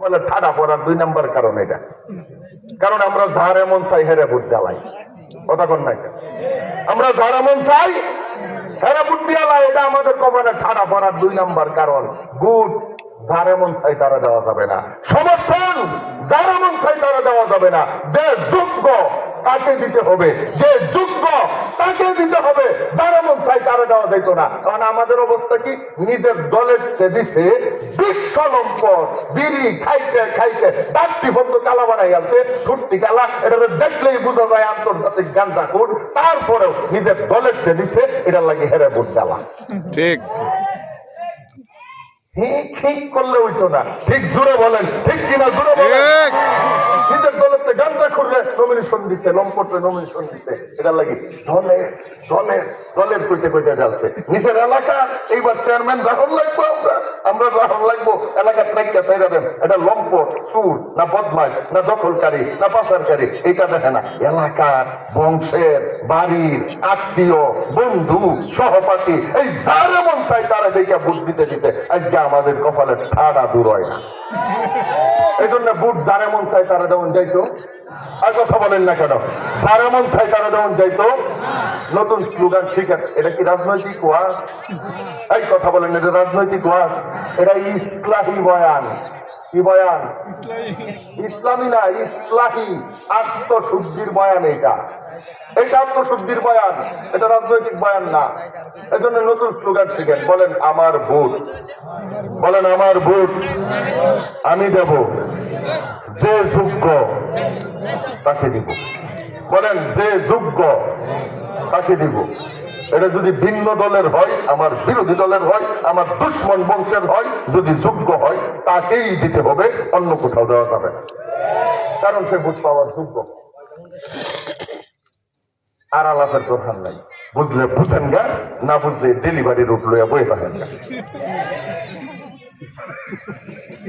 বলে ঠাডা পড়ার দুই কারণ এটা। কারণ আমরা যার এমন চাই হেরে জ্বালাই। কথা কন নাই আমরা যার এমন চাই হেরে এটা আমাদের ঠাডা পড়ার দুই নাম্বার কারণ। গুড চাই তারা দেওয়া যাবে না। সমর্থন যার চাই তারা দেওয়া যাবে না। যে যোগ্য তাকে দিতে হবে। যে যোগ্য এমন দেওয়া যাইতো না। কারণ আমাদের অবস্থা কি? নিজের দলের দিছে বিশ্ব লম্পট বিড়ি খাইতে খাইতে ডাকটি বন্ধ কালা বানাই আছে ছুট্টি কালা এটা দেখলেই বোঝা যায় আন্তর্জাতিক গাঞ্জা কোর তারপরেও নিজের দলের দিছে এটা লাগে হেরে ভোট জ্বালা ঠিক। ঠিক ঠিক করলে হইতো না। ঠিক জুড়ে বলেন। ঠিক কিনা জুড়ে বলেন ঠিক নিজের দলের তো গাঞ্জা করলে নমিনেশন দিছে লম্পটে নমিনেশন দিছে। এটা লাগি দলে দলের দলের কইতে কইতে যাচ্ছে। নিজের এলাকা, এইবার চেয়ারম্যান রাহন লাগবো আমরা। আমরা রাহন লাগবো, এলাকার ট্রেককে চাইরা দেন। এটা লম্পট সুর না বদমাস না দখলকারী, না পাচারকারী এটা দেখে না। এলাকার বংশের বাড়ির আত্মীয়, বন্ধু, সহপাঠী, এই যার এমন চাই তারা দেখে ভোট দিতে দিতে, আজকে আমাদের কপালে ঠাডা দূর হয় না। এই জন্য বুট যার এমন চাই তারা যেমন যাইতো। আর কথা বলেন না কেন? যার এমন চাই তারা যেমন যাইতো নতুন স্লোগান শিখেন। এটা কি রাজনৈতিক ওয়াজ? এই কথা বলেন এটা রাজনৈতিক ওয়াজ। এটা ইসলাহি বয়ান। কি বয়ান? ইসলামী না, ইসলাহি। আত্মশুদ্ধির বয়ান এটা। এটা আত্মশুদ্ধির বয়ান। এটা রাজনৈতিক বয়ান না। এই জন্য নতুন স্লোগান শিখেন। বলেন, আমার ভোট। বলেন, আমার ভোট। আমি দেব। যে যোগ্য, তাকে দিব। বলেন, যে যোগ্য, তাকে দিব। এটা যদি ভিন্ন দলের হয়, আমার বিরোধী দলের হয়, আমার দুশ্মন বংশের হয়, যদি যোগ্য হয়, তাকেই দিতে হবে, অন্য কোথাও দেওয়া যাবে কারণ সে ভোট পাওয়ার যোগ্য। আর আলাপের দরকার নাই। বুঝলে বুঝেন গা, না বুঝলে ডেলিভারি রুট লইয়া বই পারেন গা।